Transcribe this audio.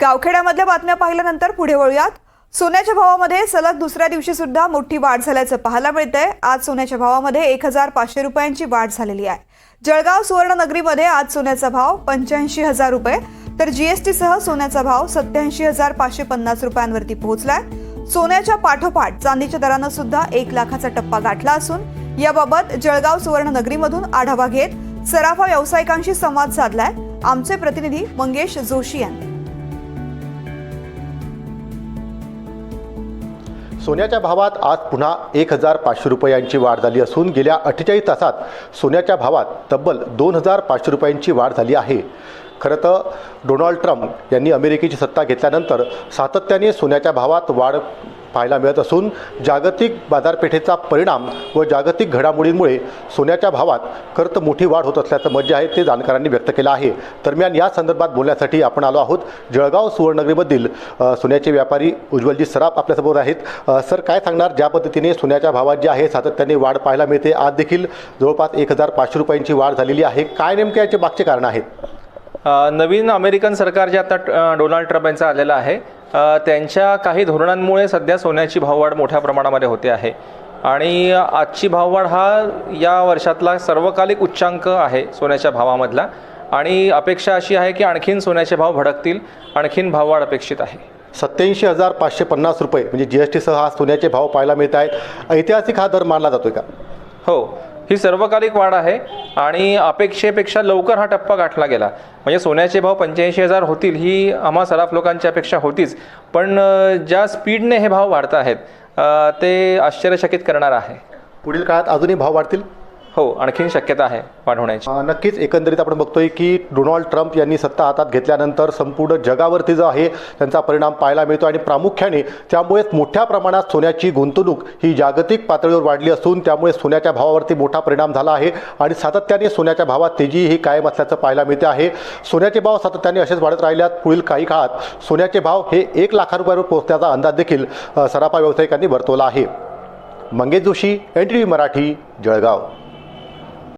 गावखेड्यामधल्या बातम्या पाहिल्यानंतर पुढे वळूयात. सोन्याच्या भावामध्ये सलग दुसऱ्या दिवशी सुद्धा मोठी वाढ झाल्याचं पाहायला मिळतंय. आज सोन्याच्या भावामध्ये एक हजार पाचशे रुपयांची वाढ झालेली आहे. जळगाव सुवर्णनगरीमध्ये आज सोन्याचा भाव पंच्याऐंशी हजार रुपये तर जीएसटीसह सोन्याचा भाव सत्याऐंशी हजार पाचशे पन्नास रुपयांवरती पोहोचलाय. सोन्याच्या पाठोपाठ चांदीच्या दरानं सुद्धा एक लाखाचा टप्पा गाठला असून याबाबत जळगाव सुवर्णनगरीमधून आढावा घेत सराफा व्यावसायिकांशी संवाद साधलाय. आमचे प्रतिनिधी मंगेश जोशी यांनी. सोन्याच्या भावात आज पुन्हा एक हजार पाचशे रुपयांची वाढ झाली असून गेल्या अठ्ठेचाळीस तासात सोन्याच्या भावात तब्बल दोन हजार पाचशे रुपयांची वाढ झाली आहे. खरं तर डोनाल्ड ट्रम्प यांनी अमेरिकेची सत्ता घेतल्यानंतर सातत्याने सोन्याच्या भावात वाढ पाहायला मिळत असून जागतिक बाजारपेठेचा परिणाम व जागतिक घडामोडींमुळे सोन्याच्या भावात खरं मोठी वाढ होत असल्याचं मत जे आहे ते जाणकारांनी व्यक्त केलं आहे. दरम्यान या संदर्भात बोलण्यासाठी आपण आलो आहोत जळगाव सुवर्णनगरीमधील सोन्याचे व्यापारी उज्ज्वलजी सराफ आपल्यासमोर आहेत. सर काय सांगणार? ज्या पद्धतीने सोन्याच्या भावात जे आहे सातत्याने वाढ पाहायला मिळते आज देखील जवळपास एक हजार पाचशे रुपयांची वाढ झालेली आहे. काय नेमके याचे मागचे कारण आहेत? नवीन अमेरिकन सरकार जे आता डोनाल्ड ट्रम्प यांचं आलेलं आहे त्यांच्या काही धोरणांमुळे सध्या सोन्याची भाववाढ मोठ्या प्रमाणामध्ये होते आहे. आणि आजची भाववाढ हा या वर्षातला सर्वकालिक उच्चांक आहे सोन्याच्या भावामधला. आणि अपेक्षा अशी आहे की आणखीन सोन्याचे भाव भडकतील आणखीन भाववाढ अपेक्षित आहे. सत्याऐंशी हजार पाचशे पन्नास रुपये म्हणजे जी एस टीसह आज सोन्याचे भाव पाहायला मिळत आहेत. ऐतिहासिक हा दर मानला जातोय का? हो. ही सर्वकालिक वाढ आहे आणि अपेक्षेपेक्षा लवकर हा टप्पा गाठला गेला. म्हणजे सोन्याचे भाव पंच्याऐंशी हजार होतील ही आम्हा सराफ लोकांची अपेक्षा होतीच. पण ज्या स्पीडने हे भाव वाढत आहेत ते आश्चर्यचकित करणार आहे. पुढील काळात अजूनही भाव वाढतील? हो आणखीन शक्यता आहे वाढवण्याची. नक्कीच एकंदरीत आपण बघतोय की डोनाल्ड ट्रम्प यांनी सत्ता हातात घेतल्यानंतर संपूर्ण जगावरती जो आहे त्यांचा परिणाम पाहायला मिळतो आणि प्रामुख्याने त्यामुळेच मोठ्या प्रमाणात सोन्याची गुंतवणूक ही जागतिक पातळीवर वाढली असून त्यामुळे सोन्याच्या भावावरती मोठा परिणाम झाला आहे आणि सातत्याने सोन्याच्या भावात तेजी ही कायम असल्याचं पाहायला मिळते आहे. सोन्याचे भाव सातत्याने असेच वाढत राहिल्यात. पुढील काही काळात सोन्याचे भाव हे एक लाखा रुपयावर पोहोचण्याचा अंदाज देखील सराफा व्यावसायिकांनी वर्तवला आहे. Mangesh Joshi N T V Marathi Jalgaon.